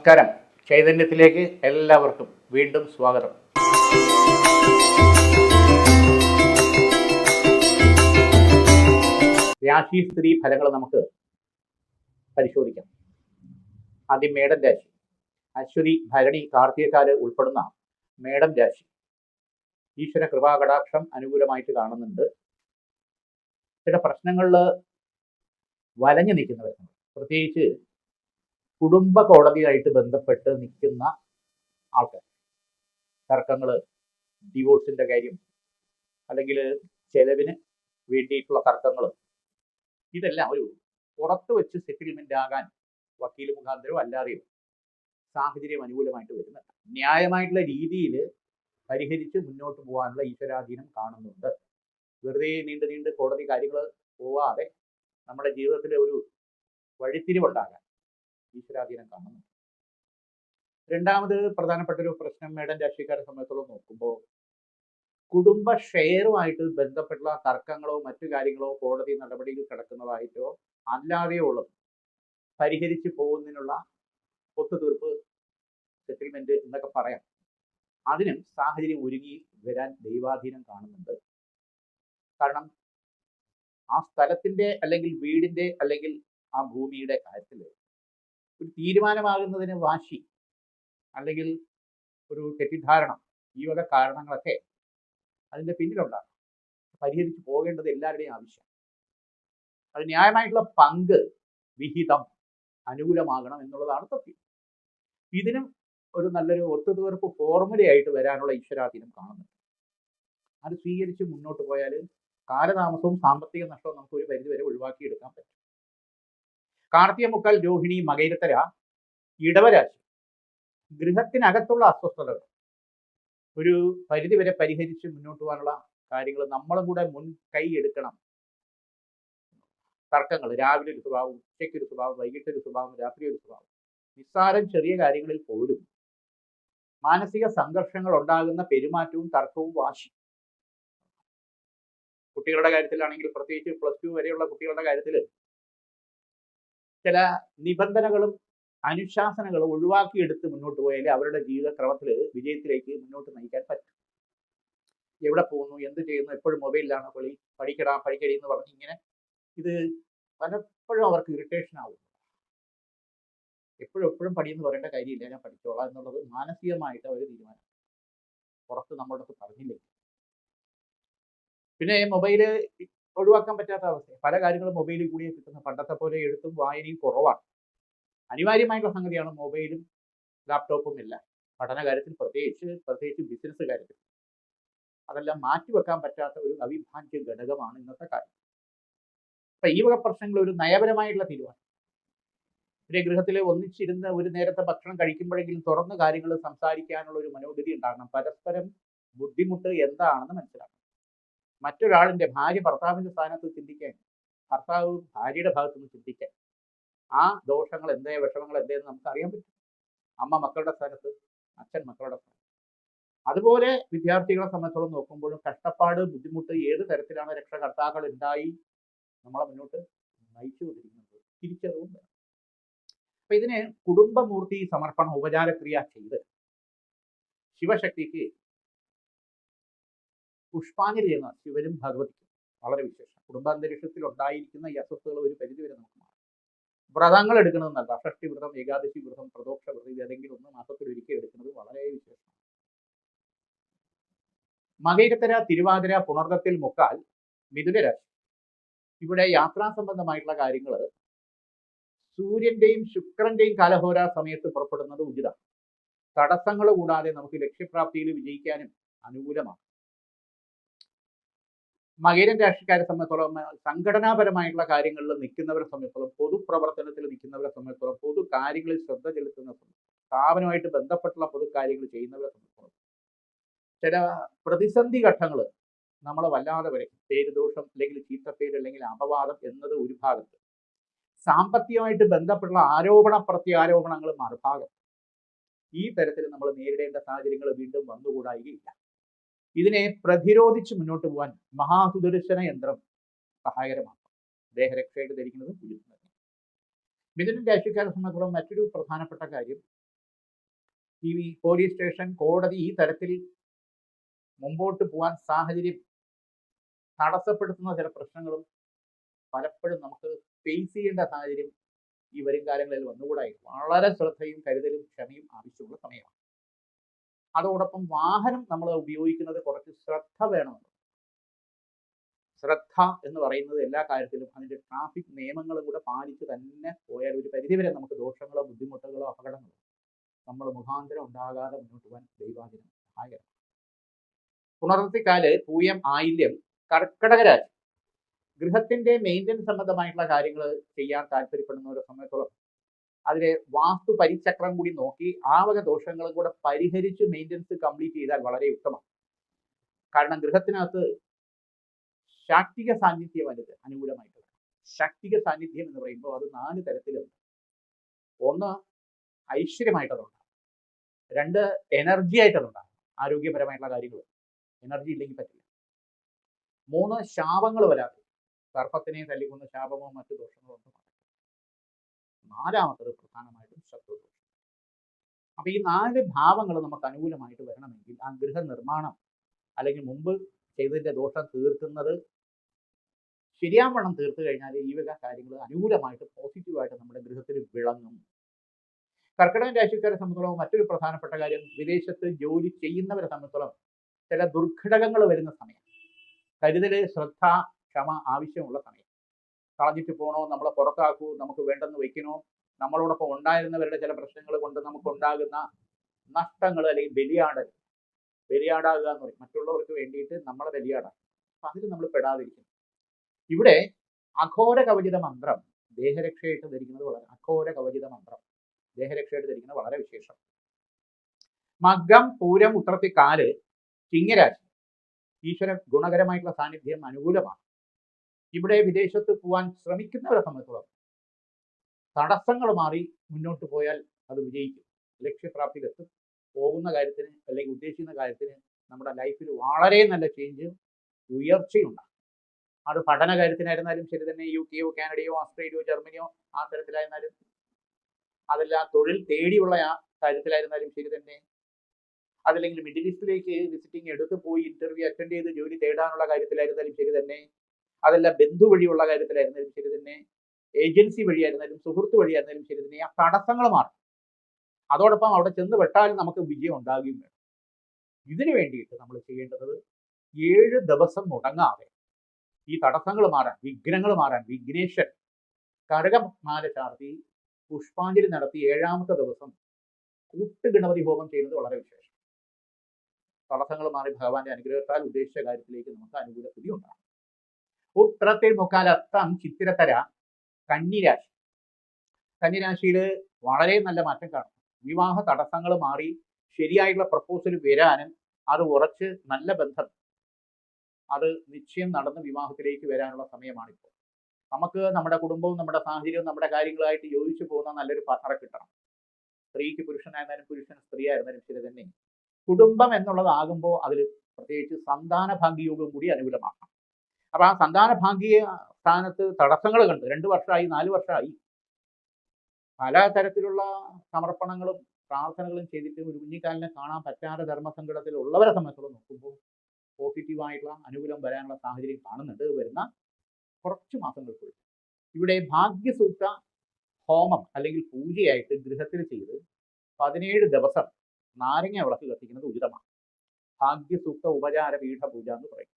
നമസ്കാരം. ചൈതന്യത്തിലേക്ക് എല്ലാവർക്കും വീണ്ടും സ്വാഗതം. രാശി സ്ത്രീ ഫലങ്ങൾ നമുക്ക് പരിശോധിക്കാം. ആദ്യം മേടം രാശി. അശ്വതി ഭരണി കാർത്തികക്കാര് ഉൾപ്പെടുന്ന മേടം രാശി. ഈശ്വര കൃപാകടാക്ഷം അനുകൂലമായിട്ട് കാണുന്നുണ്ട്. ചില പ്രശ്നങ്ങളിൽ വലഞ്ഞു നിൽക്കുന്നവരുണ്ട്. പ്രത്യേകിച്ച് കുടുംബ കോടതിയായിട്ട് ബന്ധപ്പെട്ട് നിൽക്കുന്ന ആൾക്കാർ. തർക്കങ്ങൾ ഡിവോഴ്സിന്റെ കാര്യം അല്ലെങ്കിൽ ചെലവിന് വേണ്ടിയിട്ടുള്ള തർക്കങ്ങൾ ഇതെല്ലാം ഒരു പുറത്ത് വെച്ച് സെറ്റിൽമെന്റ് ആകാൻ വക്കീൽ മുഖാന്തരമോ അല്ലാതെയോ സാഹചര്യം അനുകൂലമായിട്ട് വരുന്നുണ്ട്. ന്യായമായിട്ടുള്ള രീതിയിൽ പരിഹരിച്ച് മുന്നോട്ട് പോകാനുള്ള ഈശ്വരാധീനം കാണുന്നുണ്ട്. വെറുതെ നീണ്ട് നീണ്ട് കോടതി കാര്യങ്ങൾ പോവാതെ നമ്മുടെ ജീവിതത്തിൽ ഒരു വഴിത്തിരിവുണ്ടാകാൻ ഈശ്വരാധീനം കാണുന്നു. രണ്ടാമത് പ്രധാനപ്പെട്ട ഒരു പ്രശ്നം മേഡം രാഷ്ട്രീയക്കാരെ സംബന്ധിച്ചോളം നോക്കുമ്പോൾ കുടുംബ ഷെയറുമായിട്ട് ബന്ധപ്പെട്ടുള്ള തർക്കങ്ങളോ മറ്റു കാര്യങ്ങളോ കോടതി നടപടിയിൽ കിടക്കുന്നതായിട്ടോ അല്ലാതെയോ ഉള്ളത് പരിഹരിച്ചു പോകുന്നതിനുള്ള ഒത്തുതീർപ്പ് സെറ്റിൽമെന്റ് എന്നൊക്കെ പറയാം. അതിനും സാഹചര്യം ഒരുങ്ങി വരാൻ ദൈവാധീനം കാണുന്നുണ്ട്. കാരണം ആ സ്ഥലത്തിന്റെ അല്ലെങ്കിൽ വീടിന്റെ അല്ലെങ്കിൽ ആ ഭൂമിയുടെ കാര്യത്തിൽ ഒരു തീരുമാനമാകുന്നതിന് വാശി അല്ലെങ്കിൽ ഒരു തെറ്റിദ്ധാരണ ഈ വക കാരണങ്ങളൊക്കെ അതിന്റെ പിന്നിലുണ്ടാകും. പരിഹരിച്ചു പോകേണ്ടത് എല്ലാവരുടെയും ആവശ്യം. അത് ന്യായമായിട്ടുള്ള പങ്ക് വിഹിതം അനുകൂലമാകണം എന്നുള്ളതാണ് സത്യം. ഇതിനും ഒരു നല്ലൊരു ഒത്തുതീർപ്പ് ഫോർമുലയായിട്ട് വരാനുള്ള ഈശ്വരാധീനം കാണുന്നുണ്ട്. അത് സ്വീകരിച്ച് മുന്നോട്ട് പോയാൽ കാലതാമസവും സാമ്പത്തിക നഷ്ടവും നമുക്ക് ഒരു പരിധിവരെ ഒഴിവാക്കിയെടുക്കാൻ പറ്റും. കാർത്തിക മുക്കാൽ രോഹിണി മകൈരത്തര ഇടവരാശി ഗൃഹത്തിനകത്തുള്ള അസ്വസ്ഥതകൾ. ഒരു പരിധിവരെ പരിഹരിച്ച് മുന്നോട്ട് പോകാനുള്ള കാര്യങ്ങൾ നമ്മളും കൂടെ മുൻ കൈ എടുക്കണം. തർക്കങ്ങൾ. രാവിലെ ഒരു സ്വഭാവം ഉച്ചയ്ക്ക് ഒരു സ്വഭാവം വൈകിട്ട് ഒരു സ്വഭാവം രാത്രി ഒരു സ്വഭാവം. നിസ്സാരം ചെറിയ കാര്യങ്ങളിൽ പോലും മാനസിക സംഘർഷങ്ങൾ ഉണ്ടാകുന്ന പെരുമാറ്റവും തർക്കവും വാശി. കുട്ടികളുടെ കാര്യത്തിലാണെങ്കിൽ പ്രത്യേകിച്ച് പ്ലസ് ടു വരെയുള്ള കുട്ടികളുടെ കാര്യത്തിൽ ചില നിബന്ധനകളും അനുശാസനങ്ങളും ഒഴിവാക്കിയെടുത്ത് മുന്നോട്ട് പോയാൽ അവരുടെ ജീവിതക്രമത്തിൽ വിജയത്തിലേക്ക് മുന്നോട്ട് നയിക്കാൻ പറ്റും. എവിടെ പോകുന്നു? എന്ത് ചെയ്യുന്നു? എപ്പോഴും മൊബൈലിലാണ് കളി പഠിക്കടാ പഠിക്കടി എന്ന് പറഞ്ഞ് ഇങ്ങനെ ഇത് പലപ്പോഴും അവർക്ക് ഇറിറ്റേഷൻ ആവും. എപ്പോഴും എപ്പോഴും പഠിയെന്ന് പറയേണ്ട കാര്യമില്ല. ഞാൻ പഠിച്ചോളാം എന്നുള്ളത് മാനസികമായിട്ട് അവർ തീരുമാനം പുറത്ത് നമ്മളടുത്ത് പറഞ്ഞില്ലേ? പിന്നെ മൊബൈൽ ഒഴിവാക്കാൻ പറ്റാത്ത അവസ്ഥ പല കാര്യങ്ങളും മൊബൈലിൽ കൂടിയേ കിട്ടുന്ന പണ്ടത്തെ പോലെ എഴുത്തും വായനയും കുറവാണ്. അനിവാര്യമായിട്ടുള്ള സംഗതിയാണ് മൊബൈലും ലാപ്ടോപ്പും എല്ലാം. പഠന കാര്യത്തിൽ പ്രത്യേകിച്ച് പ്രത്യേകിച്ച് ബിസിനസ് കാര്യത്തിൽ. അതെല്ലാം മാറ്റിവെക്കാൻ പറ്റാത്ത ഒരു അവിഭാജ്യ ഘടകമാണ് ഇന്നത്തെ കാര്യം അപ്പൊ ഈ വക പ്രശ്നങ്ങൾ ഒരു നയപരമായിട്ടുള്ള തീരുമാനം. ഒരു ഗൃഹത്തിൽ ഒന്നിച്ചിരുന്ന് ഒരു നേരത്തെ ഭക്ഷണം കഴിക്കുമ്പോഴെങ്കിലും തുറന്ന് കാര്യങ്ങൾ സംസാരിക്കാനുള്ള ഒരു മനോഗതി ഉണ്ടാകണം. പരസ്പരം ബുദ്ധിമുട്ട് എന്താണെന്ന് മനസ്സിലാക്കണം. മറ്റൊരാളിന്റെ ഭാര്യ ഭർത്താവിന്റെ സ്ഥാനത്ത് ചിന്തിക്കാൻ ഭർത്താവ് ഭാര്യയുടെ ഭാഗത്ത് നിന്ന് ചിന്തിക്കാൻ ആ ദോഷങ്ങൾ എന്തേ വിഷമങ്ങൾ എന്തേന്ന് നമുക്ക് അറിയാൻ പറ്റും. അമ്മ മക്കളുടെ സ്ഥാനത്ത് അച്ഛൻ മക്കളുടെ സ്ഥാനത്ത്. അതുപോലെ വിദ്യാർത്ഥികളെ സംബന്ധിച്ചോളം നോക്കുമ്പോഴും കഷ്ടപ്പാട് ബുദ്ധിമുട്ട് ഏത് തരത്തിലാണ് രക്ഷകർത്താക്കൾ ഉണ്ടായി നമ്മളെ മുന്നോട്ട് നയിച്ചു നയിച്ചുകൊണ്ടിരിക്കുന്നത്? തിരിച്ചറിവും അപ്പൊ ഇതിന് കുടുംബമൂർത്തി സമർപ്പണ ഉപചാരക്രിയ ചെയ്ത് ശിവശക്തിക്ക് പുഷ്പാഞ്ജലി എന്ന ശിവനും ഭഗവതിക്കും. വളരെ വിശേഷം. കുടുംബാന്തരീക്ഷത്തിൽ ഉണ്ടായിരിക്കുന്ന ഈ അസ്വസ്ഥതകൾ ഒരു പരിധിവരെ നമുക്ക് മാറും. വ്രതങ്ങൾ എടുക്കുന്നത് നല്ല ഷഷ്ടി വ്രതം ഏകാദശി വ്രതം പ്രദോഷ വ്രതം ഏതെങ്കിലും ഒന്ന് മാസത്തിൽ ഒരിക്കൽ എടുക്കുന്നത് വളരെ വിശേഷമാണ് മകയിരത്തര തിരുവാതിര പുണർദത്തിൽ മുക്കാൽ മിഥുനരാശി ഇവിടെ യാത്രാ സംബന്ധമായിട്ടുള്ള കാര്യങ്ങൾ സൂര്യന്റെയും ശുക്രന്റെയും കാലഹോര സമയത്ത് പുറപ്പെടുന്നത് ഉചിതമാണ്. തടസ്സങ്ങൾ കൂടാതെ നമുക്ക് ലക്ഷ്യപ്രാപ്തിയിൽ വിജയിക്കാനും അനുകൂലമാണ്. മകേരൻ രാഷ്ട്രീയക്കാരെ സംബന്ധിച്ചോളം സംഘടനാപരമായിട്ടുള്ള കാര്യങ്ങളിൽ നിൽക്കുന്നവരെ സംബന്ധിച്ചോളം പൊതുപ്രവർത്തനത്തിൽ നിൽക്കുന്നവരെ സംബന്ധിച്ചോളം പൊതു കാര്യങ്ങളിൽ ശ്രദ്ധ ചെലുത്തുന്ന സ്ഥാപനമായിട്ട് ബന്ധപ്പെട്ടുള്ള പൊതു കാര്യങ്ങൾ ചെയ്യുന്നവരെ സംബന്ധിച്ചോളം. ചില പ്രതിസന്ധി ഘട്ടങ്ങൾ നമ്മളെ വല്ലാതെ വരും. പേര് ദോഷം അല്ലെങ്കിൽ ചീത്തപ്പേര് അല്ലെങ്കിൽ അപവാദം എന്നത് ഒരു ഭാഗത്ത്. സാമ്പത്തികമായിട്ട് ബന്ധപ്പെട്ടുള്ള ആരോപണ പ്രത്യാരോപണങ്ങൾ മറുഭാഗം ഈ തരത്തിൽ നമ്മൾ നേരിടേണ്ട സാഹചര്യങ്ങൾ വീണ്ടും വന്നുകൂടായികയില്ല. ഇതിനെ പ്രതിരോധിച്ച് മുന്നോട്ട് പോകാൻ മഹാസുദർശന യന്ത്രം സഹായകരമാണ് ദേഹരക്ഷയായിട്ട് ധരിക്കുന്നത് ഉചിതം മിഥുനൻ രാശിക്കാരെ സംബന്ധിച്ചിടത്തോളം മറ്റൊരു പ്രധാനപ്പെട്ട കാര്യം ഈ പോലീസ് സ്റ്റേഷൻ കോടതി ഈ തരത്തിൽ മുമ്പോട്ട് പോകാൻ സാഹചര്യം തടസ്സപ്പെടുത്തുന്ന ചില പ്രശ്നങ്ങളും പലപ്പോഴും നമുക്ക് ഫേസ് ചെയ്യേണ്ട സാഹചര്യം ഈ വരും കാലങ്ങളിൽ വന്നുകൂടായി വളരെ ശ്രദ്ധയും കരുതലും ക്ഷമയും ആവശ്യമുള്ള സമയമാണ്. അതോടൊപ്പം വാഹനം നമ്മൾ ഉപയോഗിക്കുന്നത് കുറച്ച് ശ്രദ്ധ വേണം. ശ്രദ്ധ എന്ന് പറയുന്നത് എല്ലാ കാര്യത്തിലും അതിന്റെ ട്രാഫിക് നിയമങ്ങളും കൂടെ പാലിച്ച് തന്നെ പോയാൽ ഒരു പരിധിവരെ നമുക്ക് ദോഷങ്ങളോ ബുദ്ധിമുട്ടുകളോ അപകടങ്ങളോ നമ്മൾ മുഖാന്തരം ഉണ്ടാകാതെ മുന്നോട്ട് പോകാൻ ദൈവാദിനം സഹായകരം. പുണർത്തിക്കാൽ പൂയം ആയില്യം കർക്കടക രാശി. ഗൃഹത്തിന്റെ മെയിന്റനൻസ് സംബന്ധമായിട്ടുള്ള കാര്യങ്ങൾ ചെയ്യാൻ താല്പര്യപ്പെടുന്നവരെ സമയത്തോളം അതിലെ വാസ്തു പരിചക്രം കൂടി നോക്കി ആ വക ദോഷങ്ങളും കൂടെ പരിഹരിച്ച് മെയിന്റനൻസ് കംപ്ലീറ്റ് ചെയ്താൽ വളരെ ഉത്തമം. കാരണം ഗൃഹത്തിനകത്ത് ശാക്തിക സാന്നിധ്യം വലുത് അനുകൂലമായിട്ട് ശാക്തിക സാന്നിധ്യം എന്ന് പറയുമ്പോൾ അത് നാല് തരത്തിലുണ്ട്. ഒന്ന് ഐശ്വര്യമായിട്ടതുണ്ടാകും. രണ്ട് എനർജി ആയിട്ടതുണ്ടാകും. ആരോഗ്യപരമായിട്ടുള്ള കാര്യങ്ങൾ എനർജി ഇല്ലെങ്കിൽ പറ്റില്ല. മൂന്ന് ശാപങ്ങൾ വരാതെ. സർപ്പത്തിനെ തല്ലിക്കുന്ന ശാപമോ മറ്റു ദോഷങ്ങളോ ഒന്നും. നാലാമത്തത് പ്രധാനമായിട്ടും ശത്രുദോഷം. അപ്പൊ ഈ നാല് ഭാവങ്ങൾ നമുക്ക് അനുകൂലമായിട്ട് വരണമെങ്കിൽ ആ ഗൃഹനിർമ്മാണം അല്ലെങ്കിൽ മുമ്പ് ചെയ്തതിന്റെ ദോഷം തീർക്കുന്നത് ശരിയാവണ്ണം തീർത്തു കഴിഞ്ഞാൽ ഈ വക കാര്യങ്ങൾ അനുകൂലമായിട്ട് പോസിറ്റീവായിട്ട് നമ്മുടെ ഗൃഹത്തിൽ വിളങ്ങും. കർക്കിടക രാശിക്കാരെ സംബന്ധിച്ചോളം മറ്റൊരു പ്രധാനപ്പെട്ട കാര്യം വിദേശത്ത് ജോലി ചെയ്യുന്നവരെ സംബന്ധിച്ചോളം ചില ദുർഘടകങ്ങൾ വരുന്ന സമയം. കരുതൽ ശ്രദ്ധ ക്ഷമ ആവശ്യമുള്ള സമയം. കളഞ്ഞിട്ട് പോകണോ നമ്മളെ പുറത്താക്കൂ? നമുക്ക് വേണ്ടെന്ന് വെക്കണോ നമ്മളോടൊപ്പം ഉണ്ടായിരുന്നവരുടെ ചില പ്രശ്നങ്ങൾ കൊണ്ട് നമുക്ക് ഉണ്ടാകുന്ന നഷ്ടങ്ങൾ അല്ലെങ്കിൽ ബലിയാടൽ. ബലിയാടാകുക എന്ന് പറയും. മറ്റുള്ളവർക്ക് വേണ്ടിയിട്ട് നമ്മളെ ബലിയാടാം അപ്പൊ അതിൽ നമ്മൾ പെടാതിരിക്കും ഇവിടെ അഘോര കവചിത മന്ത്രം. ദേഹരക്ഷയായിട്ട് ധരിക്കുന്നത് വളരെ അഘോര കവചിത മന്ത്രം. ദേഹരക്ഷയായിട്ട് ധരിക്കുന്നത് വളരെ വിശേഷം. മകം പൂരം ഉത്രത്തിക്കാൽ ചിങ്ങരാശി. ഈശ്വര ഗുണകരമായിട്ടുള്ള സാന്നിധ്യം അനുകൂലമാണ്. ഇവിടെ വിദേശത്ത് പോകാൻ ശ്രമിക്കുന്നവരെ സംബന്ധിച്ചോളം തടസ്സങ്ങൾ മാറി മുന്നോട്ട് പോയാൽ അത് വിജയിക്കും. ലക്ഷ്യപ്രാപ്തിയിലെത്തും. പോകുന്ന കാര്യത്തിന് അല്ലെങ്കിൽ ഉദ്ദേശിക്കുന്ന കാര്യത്തിന് നമ്മുടെ ലൈഫിൽ വളരെ നല്ല ചേഞ്ച് ഉയർച്ചയുണ്ടാകും. അത് പഠന കാര്യത്തിനായിരുന്നാലും ശരി തന്നെ യു കെയോ കാനഡയോ ഓസ്ട്രേലിയയോ ജർമ്മനിയോ ആ തരത്തിലായിരുന്നാലും അതല്ല തൊഴിൽ തേടിയുള്ള ആ കാര്യത്തിലായിരുന്നാലും ശരി തന്നെ അതല്ലെങ്കിൽ മിഡിൽ ഈസ്റ്റിലേക്ക് വിസിറ്റിംഗ് എടുത്ത് പോയി ഇന്റർവ്യൂ അറ്റൻഡ് ചെയ്ത് ജോലി തേടാനുള്ള കാര്യത്തിലായിരുന്നാലും ശരി തന്നെ അതല്ല ബന്ധു വഴിയുള്ള കാര്യത്തിലായിരുന്നാലും ശരി തന്നെ ഏജൻസി വഴിയായിരുന്നാലും സുഹൃത്ത് വഴിയായിരുന്നാലും ശരി തന്നെ ആ തടസ്സങ്ങൾ മാറും. അതോടൊപ്പം അവിടെ ചെന്ന് പെട്ടാൽ നമുക്ക് വിജയം ഉണ്ടാകുകയും വേണം. ഇതിനു വേണ്ടിയിട്ട് നമ്മൾ ചെയ്യേണ്ടത് ഏഴ് ദിവസം മുടങ്ങാതെ ഈ തടസ്സങ്ങൾ മാറാൻ വിഘ്നങ്ങൾ മാറാൻ വിഘ്നേശ്വൻ കരകമാല ചാർത്തി പുഷ്പാഞ്ജലി നടത്തി ഏഴാമത്തെ ദിവസം കൂട്ടുഗണപതി ഹോമം ചെയ്യുന്നത് വളരെ വിശേഷം. തടസ്സങ്ങൾ മാറി ഭഗവാന്റെ അനുഗ്രഹത്താൽ ഉദ്ദേശിച്ച കാര്യത്തിലേക്ക് നമുക്ക് അനുകൂല സ്ഥിതി ഉണ്ടാകും. ഉത്രത്തിൽ മുക്കാൽ അത്തം ചിത്തിരത്തര കന്നിരാശി. കന്നിരാശിയിൽ വളരെ നല്ല മാറ്റം കാണും. വിവാഹ തടസ്സങ്ങൾ മാറി ശരിയായിട്ടുള്ള പ്രപ്പോസൽ വരാനും അത് ഉറച്ച് നല്ല ബന്ധം അത് നിശ്ചയം നടന്ന് വിവാഹത്തിലേക്ക് വരാനുള്ള സമയമാണിപ്പോൾ. നമുക്ക് നമ്മുടെ കുടുംബവും നമ്മുടെ സാഹചര്യവും നമ്മുടെ കാര്യങ്ങളായിട്ട് യോജിച്ചു പോകുന്ന നല്ലൊരു പാർട്ണറെ കിട്ടണം. സ്ത്രീക്ക് പുരുഷനായിരുന്നാലും പുരുഷന് സ്ത്രീ ആയിരുന്നാലും ശരി തന്നെ. കുടുംബം എന്നുള്ളതാകുമ്പോൾ അതിൽ പ്രത്യേകിച്ച് സന്താന ഭാഗ്യയോഗം കൂടി അനുകൂലമാക്കണം. അപ്പൊ ആ സന്താന ഭാഗ്യ സ്ഥാനത്ത് തടസ്സങ്ങൾ കണ്ട് രണ്ട് വർഷമായി നാല് വർഷമായി പല തരത്തിലുള്ള സമർപ്പണങ്ങളും പ്രാർത്ഥനകളും ചെയ്തിട്ട് ഒരു കുഞ്ഞിക്കാലിനെ കാണാൻ പറ്റാതെ ധർമ്മസങ്കടത്തിൽ ഉള്ളവരെ സംബന്ധിച്ചോളം നോക്കുമ്പോൾ പോസിറ്റീവായിട്ടുള്ള അനുകൂലം വരാനുള്ള സാഹചര്യം കാണുന്നുണ്ട്. വരുന്ന കുറച്ച് മാസങ്ങൾക്കുള്ളിൽ ഇവിടെ ഭാഗ്യസൂക്ത ഹോമം അല്ലെങ്കിൽ പൂജയായിട്ട് ഗൃഹത്തിൽ ചെയ്ത് പതിനേഴ് ദിവസം നാരങ്ങ വിളക്ക് കത്തിക്കുന്നത് ഉചിതമാണ്. ഭാഗ്യസൂക്ത ഉപചാര പീഠ പൂജ എന്ന് പറയും.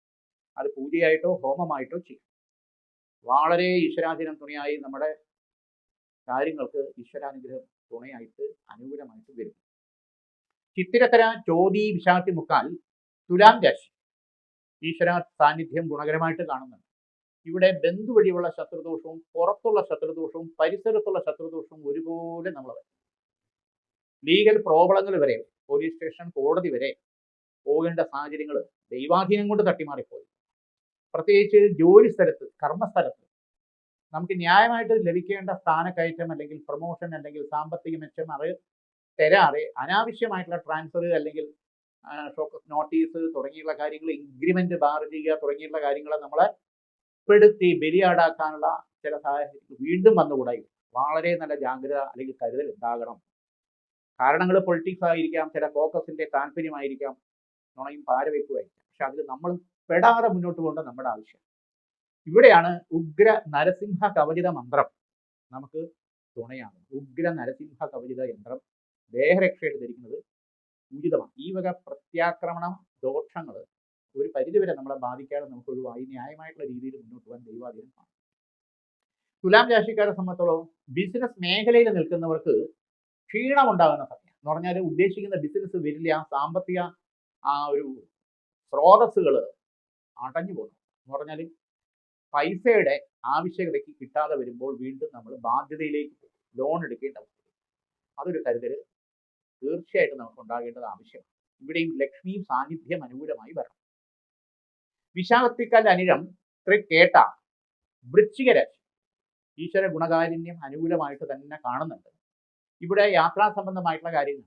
അത് പൂജയായിട്ടോ ഹോമമായിട്ടോ ചെയ്യാം. വളരെ ഈശ്വരാധീനം തുണയായി നമ്മുടെ കാര്യങ്ങൾക്ക് ഈശ്വരാനുഗ്രഹം തുണയായിട്ട് അനുകൂലമായിട്ട് വരും. ചിത്തിരത്തര ചോതി വിശാത്തി മുക്കാൽ തുലാം രാശി ഈശ്വര സാന്നിധ്യം ഗുണകരമായിട്ട് കാണുന്നുണ്ട്. ഇവിടെ ബന്ധു വഴിയുള്ള ശത്രുദോഷവും പുറത്തുള്ള ശത്രുദോഷവും പരിസരത്തുള്ള ശത്രുദോഷവും ഒരുപോലെ നമ്മൾ ലീഗൽ പ്രോബ്ലങ്ങൾ വരെ പോലീസ് സ്റ്റേഷൻ കോടതി വരെ പോകേണ്ട സാഹചര്യങ്ങൾ ദൈവാധീനം കൊണ്ട് തട്ടിമാറിപ്പോയി. പ്രത്യേകിച്ച് ജോലി സ്ഥലത്ത് കർമ്മസ്ഥലത്ത് നമുക്ക് ന്യായമായിട്ട് ലഭിക്കേണ്ട സ്ഥാനക്കയറ്റം അല്ലെങ്കിൽ പ്രൊമോഷൻ അല്ലെങ്കിൽ സാമ്പത്തിക മെച്ചം അത് തരാതെ അനാവശ്യമായിട്ടുള്ള ട്രാൻസ്ഫർ അല്ലെങ്കിൽ നോട്ടീസ് തുടങ്ങിയുള്ള കാര്യങ്ങൾ ഇൻക്രിമെന്റ് ബാർ ചെയ്യുക തുടങ്ങിയുള്ള കാര്യങ്ങൾ നമ്മളെ പെടുത്തി ബലിയാടാക്കാനുള്ള ചില സാഹചര്യങ്ങൾ വീണ്ടും വന്നുകൂടായി വളരെ നല്ല ജാഗ്രത അല്ലെങ്കിൽ കരുതൽ ഉണ്ടാകണം. കാരണങ്ങൾ പൊളിറ്റിക്സ് ആയിരിക്കാം ചില കോക്കസിന്റെ താല്പര്യമായിരിക്കാം നുണയും പാരവെപ്പുമായിരിക്കാം പക്ഷെ അതിൽ നമ്മൾ പെടാതെ മുന്നോട്ട് പോകേണ്ട നമ്മുടെ ആവശ്യം. ഇവിടെയാണ് ഉഗ്ര നരസിംഹ കവചിത മന്ത്രം. നമുക്ക് തുണയാണ്. ഉഗ്ര നരസിംഹ കവചിത യന്ത്രം. ദേഹരക്ഷയായിട്ട് ധരിക്കുന്നത് ഉചിതമാണ്. ഈ വക പ്രത്യാക്രമണ ദോഷങ്ങൾ ഒരു പരിധിവരെ നമ്മളെ ബാധിക്കാതെ നമുക്ക് ഒഴിവായി ന്യായമായിട്ടുള്ള രീതിയിൽ മുന്നോട്ട് പോകാൻ ദൈവാധീനം കാണും. തുലാം രാശിക്കാരെ സംബന്ധിച്ചോളം ബിസിനസ് മേഖലയിൽ നിൽക്കുന്നവർക്ക് ക്ഷീണം ഉണ്ടാകുന്ന സമയം. എന്ന് പറഞ്ഞാൽ ഉദ്ദേശിക്കുന്ന ബിസിനസ് വരില്ല. സാമ്പത്തിക ആ ഒരു സ്രോതസ്സുകൾ അടഞ്ഞു പോകുന്നു. എന്ന് പറഞ്ഞാൽ പൈസയുടെ ആവശ്യകതയ്ക്ക് കിട്ടാതെ വരുമ്പോൾ വീണ്ടും നമ്മൾ ബാധ്യതയിലേക്ക് ലോൺ എടുക്കേണ്ട അവസ്ഥ അതൊരു കരുതൽ തീർച്ചയായിട്ടും നമുക്ക് ഉണ്ടാകേണ്ടത് ആവശ്യമാണ്. ഇവിടെയും ലക്ഷ്മിയും സാന്നിധ്യം അനുകൂലമായി വരണം. വിശാഖത്തിക്കൽ അനിഴം തൃക്കേട്ട വൃശ്ചിക രാശി. ഈശ്വര ഗുണകാരുണ്യം അനുകൂലമായിട്ട് തന്നെ കാണുന്നുണ്ട്. ഇവിടെ യാത്രാ സംബന്ധമായിട്ടുള്ള കാര്യങ്ങൾ.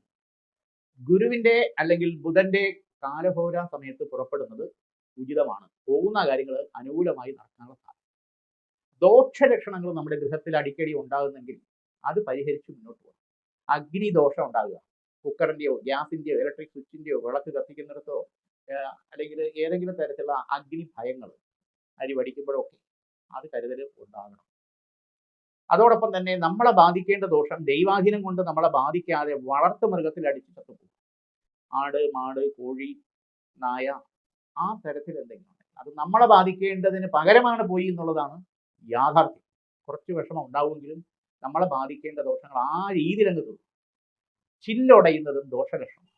ഗുരുവിന്റെ അല്ലെങ്കിൽ ബുധന്റെ കാലഹോര സമയത്ത് പുറപ്പെടുന്നത് ഉചിതമാണ്. പോകുന്ന കാര്യങ്ങൾ അനുകൂലമായി നടക്കാനുള്ള സാധ്യത. ദോഷലക്ഷണങ്ങൾ നമ്മുടെ ഗൃഹത്തിൽ അടിക്കടി ഉണ്ടാകുന്നെങ്കിൽ അത് പരിഹരിച്ച് മുന്നോട്ട് പോകണം അഗ്നി ദോഷം ഉണ്ടാകുക. കുക്കറിന്റെയോ ഗ്യാസിന്റെയോ ഇലക്ട്രിക് സ്വിച്ചിന്റെയോ വിളക്ക് കത്തിക്കുന്നിടത്തോ അല്ലെങ്കിൽ ഏതെങ്കിലും തരത്തിലുള്ള അഗ്നി ഭയങ്ങൾ അരി വടിക്കുമ്പോഴൊക്കെ അത് കരുതൽ ഉണ്ടാകണം. അതോടൊപ്പം തന്നെ നമ്മളെ ബാധിക്കേണ്ട ദോഷം ദൈവാധീനം കൊണ്ട് നമ്മളെ ബാധിക്കാതെ വളർത്തു മൃഗത്തിൽ അടിച്ചു ചത്തുപോകും. ആട് മാട് കോഴി നായ ആ തരത്തിൽ എന്തെങ്കിലും അത് നമ്മളെ ബാധിക്കേണ്ടതിന് പകരമാണ് പോയി എന്നുള്ളതാണ് യാഥാർത്ഥ്യം. കുറച്ച് വിഷമം ഉണ്ടാവുമെങ്കിലും നമ്മളെ ബാധിക്കേണ്ട ദോഷങ്ങൾ ആ രീതിയിൽ അങ്ങ് തീർക്കും. ചില്ലൊടയുന്നതും ദോഷലക്ഷണം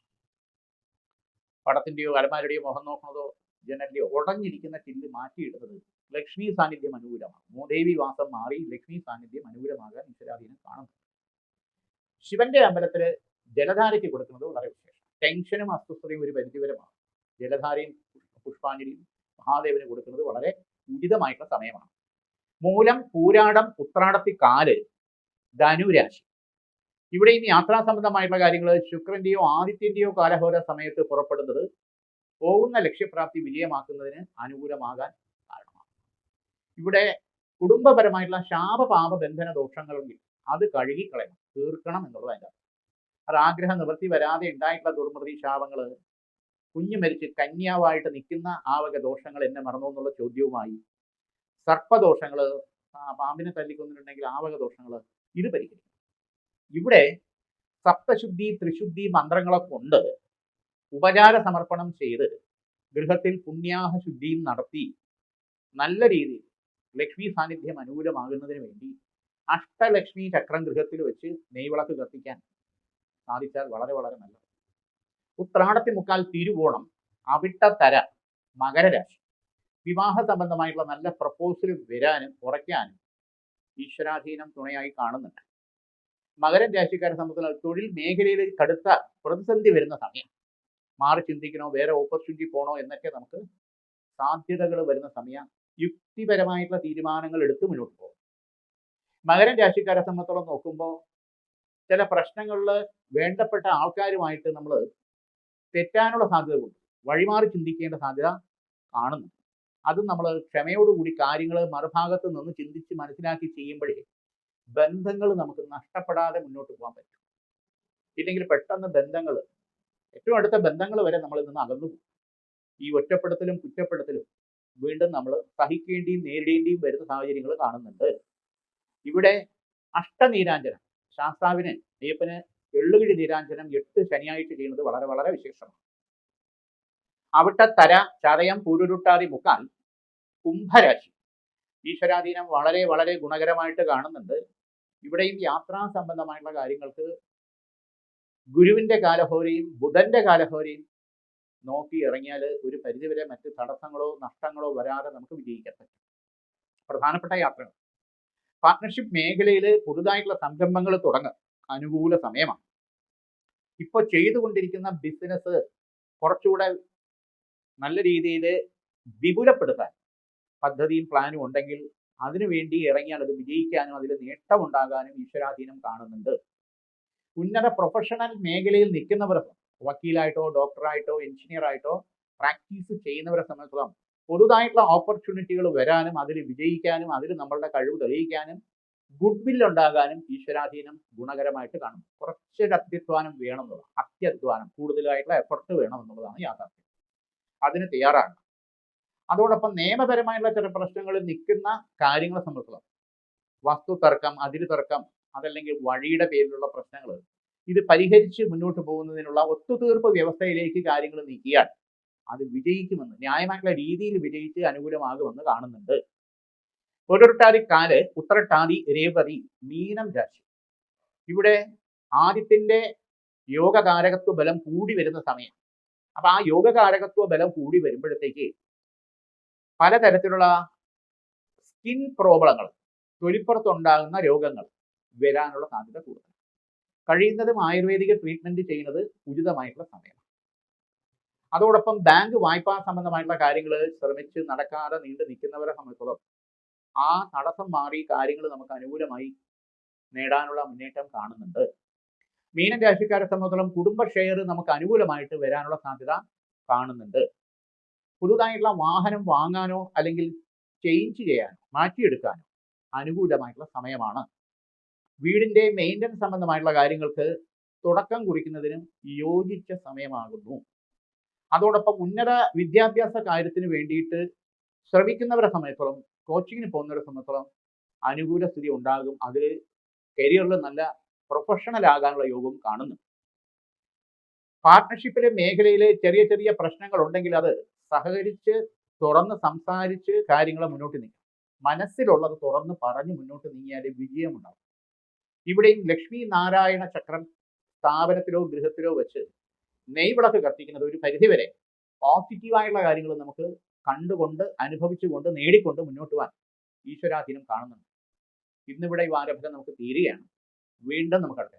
പടത്തിന്റെയോ അലമാരുടെയോ മുഖം നോക്കുന്നതോ ജനലിന്റെയോ ഉടഞ്ഞിരിക്കുന്ന ചില്ല് മാറ്റിയിടുന്നത് ലക്ഷ്മി സാന്നിധ്യം അനുകൂലമാണ്. മൂദേവി വാസം മാറി ലക്ഷ്മി സാന്നിധ്യം അനുകൂലമാകാൻ ഈശ്വരാധീനം കാണുന്നു. ശിവന്റെ അമ്പലത്തിൽ ജലധാരയ്ക്ക് കൊടുക്കുന്നത് വളരെ വിശേഷം. ടെൻഷനും അസ്വസ്ഥതയും ഒരു പരിധിവരമാണ് ജലധാരയും പുഷ്പാഞ്ജലിയും മഹാദേവന് കൊടുക്കുന്നത് വളരെ ഉചിതമായിട്ടുള്ള സമയമാണ്. മൂലം പൂരാടം ഉത്രാടത്തി കാൽ ധനുരാശി. ഇവിടെ ഇനി യാത്രാ സംബന്ധമായിട്ടുള്ള കാര്യങ്ങൾ ശുക്രന്റെയോ ആദിത്യന്റെയോ കാലഹോര സമയത്ത് പുറപ്പെടുന്നത് പോകുന്ന ലക്ഷ്യപ്രാപ്തി വിജയമാക്കുന്നതിന് അനുകൂലമാകാൻ കാരണമാണ്. ഇവിടെ കുടുംബപരമായിട്ടുള്ള ശാപപാപ ബന്ധന ദോഷങ്ങളുണ്ടെങ്കിൽ അത് കഴുകിക്കളയണം തീർക്കണം എന്നുള്ളത് അതിന്റെ. അത് ആഗ്രഹ നിവൃത്തി വരാതെ ഉണ്ടായിട്ടുള്ള ദുർമൃതി ശാപങ്ങൾ കുഞ്ഞു മരിച്ച് കന്യാവായിട്ട് നിൽക്കുന്ന ആ വക ദോഷങ്ങൾ എന്നെ മറന്നു എന്നുള്ള ചോദ്യവുമായി സർപ്പദോഷങ്ങൾ പാമ്പിനെ തല്ലിക്കൊന്നിട്ടുണ്ടെങ്കിൽ ആ വക ദോഷങ്ങൾ ഇത് പരിഹരിക്കും. ഇവിടെ സപ്തശുദ്ധി ത്രിശുദ്ധി മന്ത്രങ്ങളെ കൊണ്ട് ഉപചാര സമർപ്പണം ചെയ്ത് ഗൃഹത്തിൽ പുണ്യാഹ ശുദ്ധിയും നടത്തി നല്ല രീതിയിൽ ലക്ഷ്മി സാന്നിധ്യം അനുകൂലമാകുന്നതിന് വേണ്ടി അഷ്ടലക്ഷ്മി ചക്രം ഗൃഹത്തിൽ വെച്ച് നെയ്വിളക്ക് കത്തിക്കാൻ സാധിച്ചാൽ വളരെ വളരെ നല്ലത്. ഉത്രാടത്തി മുക്കാൽ തിരുവോണം അവിട്ടത്തര മകരരാശി. വിവാഹ സംബന്ധമായിട്ടുള്ള നല്ല പ്രപ്പോസൽ വരാനും കുറയ്ക്കാനും ഈശ്വരാധീനം തുണയായി കാണുന്നുണ്ട്. മകരം രാശിക്കാരെ സംബന്ധിച്ചുള്ള തൊഴിൽ മേഖലയിൽ കടുത്ത പ്രതിസന്ധി വരുന്ന സമയം. മാറി ചിന്തിക്കണോ വേറെ ഓപ്പർച്യൂണിറ്റി പോണോ എന്നൊക്കെ നമുക്ക് സാധ്യതകൾ വരുന്ന സമയം. യുക്തിപരമായിട്ടുള്ള തീരുമാനങ്ങൾ എടുത്ത് മുന്നോട്ട് പോകും മകരം രാശിക്കാരെ സംബന്ധിച്ചോളം നോക്കുമ്പോൾ ചില പ്രശ്നങ്ങളിൽ വേണ്ടപ്പെട്ട ആൾക്കാരുമായിട്ട് നമ്മൾ തെറ്റാനുള്ള സാധ്യത സാധ്യതകളുണ്ട്. വഴിമാറി ചിന്തിക്കേണ്ട സാധ്യത കാണുന്നു അതും നമ്മൾ ക്ഷമയോടുകൂടി കാര്യങ്ങൾ മറുഭാഗത്ത് നിന്ന് ചിന്തിച്ച് മനസ്സിലാക്കി ചെയ്യുമ്പോഴേ ബന്ധങ്ങൾ നമുക്ക് നഷ്ടപ്പെടാതെ മുന്നോട്ട് പോകാൻ പറ്റും. ഇല്ലെങ്കിൽ പെട്ടെന്ന് ബന്ധങ്ങൾ ഏറ്റവും അടുത്ത ബന്ധങ്ങൾ വരെ നമ്മളിൽ നിന്ന് അകന്നു പോകും. ഈ ഒറ്റപ്പെടുത്തലും കുറ്റപ്പെടുത്തലും വീണ്ടും നമ്മൾ സഹിക്കേണ്ടിയും നേരിടേണ്ടിയും വരുന്ന സാഹചര്യങ്ങൾ കാണുന്നുണ്ട്. ഇവിടെ അഷ്ടനീരാഞ്ജനം ശാസ്താവിന് അയ്യപ്പന് എള്ളുകിഴി നീരാഞ്ജനം എട്ട് ശനിയായിട്ട് ചെയ്യുന്നത് വളരെ വളരെ വിശേഷമാണ്. അവിട്ട തര ചതയം പൂരുരുട്ടാതി മുക്കാൽ കുംഭരാശി. ഈശ്വരാധീനം വളരെ വളരെ ഗുണകരമായിട്ട് കാണുന്നുണ്ട്. ഇവിടെയും യാത്രാ സംബന്ധമായിട്ടുള്ള കാര്യങ്ങൾക്ക് ഗുരുവിന്റെ കാലഹോരയും ബുധന്റെ കാലഹോരയും നോക്കി ഇറങ്ങിയാൽ ഒരു പരിധിവരെ മറ്റ് തടസ്സങ്ങളോ നഷ്ടങ്ങളോ വരാതെ നമുക്ക് വിജയിക്കാൻ പറ്റും. പ്രധാനപ്പെട്ട യാത്രകൾ. പാർട്ട്ണർഷിപ്പ് മേഖലയിൽ പുതുതായിട്ടുള്ള സംരംഭങ്ങൾ തുടങ്ങുക. അനുകൂല സമയമാണ്. ഇപ്പോൾ ചെയ്തുകൊണ്ടിരിക്കുന്ന ബിസിനസ് കുറച്ചുകൂടെ നല്ല രീതിയിൽ വിപുലപ്പെടുത്താൻ പദ്ധതിയും പ്ലാനും ഉണ്ടെങ്കിൽ അതിനുവേണ്ടി ഇറങ്ങിയാൽ അത് വിജയിക്കാനും അതിൽ നേട്ടമുണ്ടാകാനും ഈശ്വരാധീനം കാണുന്നുണ്ട്. ഉന്നത പ്രൊഫഷണൽ മേഖലയിൽ നിൽക്കുന്നവരെ വക്കീലായിട്ടോ ഡോക്ടറായിട്ടോ എഞ്ചിനീയർ ആയിട്ടോ പ്രാക്ടീസ് ചെയ്യുന്നവരെ സംബന്ധിച്ചിടത്തോളം പുതുതായിട്ടുള്ള ഓപ്പർച്യൂണിറ്റികൾ വരാനും അതിൽ വിജയിക്കാനും അതിൽ നമ്മളുടെ കഴിവ് തെളിയിക്കാനും ഗുഡ് വിൽ ഉണ്ടാകാനും ഈശ്വരാധീനം ഗുണകരമായിട്ട് കാണും കുറച്ചൊരു അത്യധ്വാനം വേണം എന്നുള്ളത് അത്യധ്വാനം കൂടുതലായിട്ടുള്ള എഫർട്ട് വേണം എന്നുള്ളതാണ് യാഥാർത്ഥ്യം. അതിന് തയ്യാറാണ് അതോടൊപ്പം നിയമപരമായുള്ള ചില പ്രശ്നങ്ങളിൽ നിൽക്കുന്ന കാര്യങ്ങളെ സംബന്ധിച്ചിടത്തോളം വസ്തു തർക്കം അതിര് തർക്കം അതല്ലെങ്കിൽ വഴിയുടെ പേരിലുള്ള പ്രശ്നങ്ങൾ ഇത് പരിഹരിച്ച് മുന്നോട്ട് പോകുന്നതിനുള്ള ഒത്തുതീർപ്പ് വ്യവസ്ഥയിലേക്ക് കാര്യങ്ങൾ നീക്കിയാൽ അത് വിജയിക്കുമെന്ന് ന്യായമായിട്ടുള്ള രീതിയിൽ വിജയിച്ച് അനുകൂലമാകുമെന്ന് കാണുന്നുണ്ട്. ഓരോരുട്ടാതി കാൽ ഉത്തരട്ടാതി രേവതി മീനം രാശി. ഇവിടെ ആദിത്യന്റെ യോഗകാരകത്വ ബലം കൂടി വരുന്ന സമയം. അപ്പൊ ആ യോഗകാരകത്വ ബലം കൂടി വരുമ്പോഴത്തേക്ക് പലതരത്തിലുള്ള സ്കിൻ പ്രോബ്ലങ്ങൾ തൊലിപ്പുറത്തുണ്ടാകുന്ന രോഗങ്ങൾ വരാനുള്ള സാധ്യത കൂടുതൽ കഴിയുന്നതും ആയുർവേദിക ട്രീറ്റ്മെന്റ് ചെയ്യുന്നത് ഉചിതമായിട്ടുള്ള സമയമാണ്. അതോടൊപ്പം ബാങ്ക് വായ്പാ സംബന്ധമായിട്ടുള്ള കാര്യങ്ങൾ ശ്രമിച്ച് നടക്കാതെ നീണ്ടു നിൽക്കുന്നവരെ സംബന്ധിച്ചോളം ആ തടസ്സം മാറി കാര്യങ്ങൾ നമുക്ക് അനുകൂലമായി നേടാനുള്ള മുന്നേറ്റം കാണുന്നുണ്ട്. മീനൻ രാശിക്കാരെ സംബന്ധിച്ചിടത്തോളം കുടുംബ ഷെയർ നമുക്ക് അനുകൂലമായിട്ട് വരാനുള്ള സാധ്യത കാണുന്നുണ്ട്. പുതുതായിട്ടുള്ള വാഹനം വാങ്ങാനോ അല്ലെങ്കിൽ ചേഞ്ച് ചെയ്യാനോ മാറ്റിയെടുക്കാനോ അനുകൂലമായിട്ടുള്ള സമയമാണ്. വീടിന്റെ മെയിന്റനൻസ് സംബന്ധമായിട്ടുള്ള കാര്യങ്ങൾക്ക് തുടക്കം കുറിക്കുന്നതിന് യോജിച്ച സമയമാകുന്നു. അതോടൊപ്പം ഉന്നത വിദ്യാഭ്യാസ കാര്യത്തിന് വേണ്ടിയിട്ട് ശ്രമിക്കുന്നവരെ സംബന്ധിച്ചോളം കോച്ചിങ്ങിന് പോകുന്നവരെ സംബന്ധിച്ചോളം അനുകൂല സ്ഥിതി ഉണ്ടാകും. അതിൽ കരിയറിൽ നല്ല പ്രൊഫഷണൽ ആകാനുള്ള യോഗവും കാണുന്നു പാർട്ട്ണർഷിപ്പിലെ മേഖലയിലെ ചെറിയ ചെറിയ പ്രശ്നങ്ങൾ ഉണ്ടെങ്കിൽ അത് സഹകരിച്ച് തുറന്ന് സംസാരിച്ച് കാര്യങ്ങൾ മുന്നോട്ട് നീങ്ങും. മനസ്സിലുള്ളത് തുറന്ന് പറഞ്ഞ് മുന്നോട്ട് നീങ്ങിയാലേ വിജയമുണ്ടാകും ഇവിടെയും ലക്ഷ്മി നാരായണ ചക്രം സ്ഥാപനത്തിലോ ഗൃഹത്തിലോ വെച്ച് നെയ്വിളക്ക് കത്തിക്കുന്നത് ഒരു പരിധിവരെ പോസിറ്റീവായുള്ള കാര്യങ്ങൾ നമുക്ക് കണ്ടുകൊണ്ട് അനുഭവിച്ചുകൊണ്ട് നേടിക്കൊണ്ട് മുന്നോട്ട് പോകാൻ ഈശ്വരാധീനം കാണുന്നുണ്ട്. ഇന്നിവിടെ ഈ ആരംഭം നമുക്ക് തീരുകയാണ്. വീണ്ടും നമുക്ക് അടുത്ത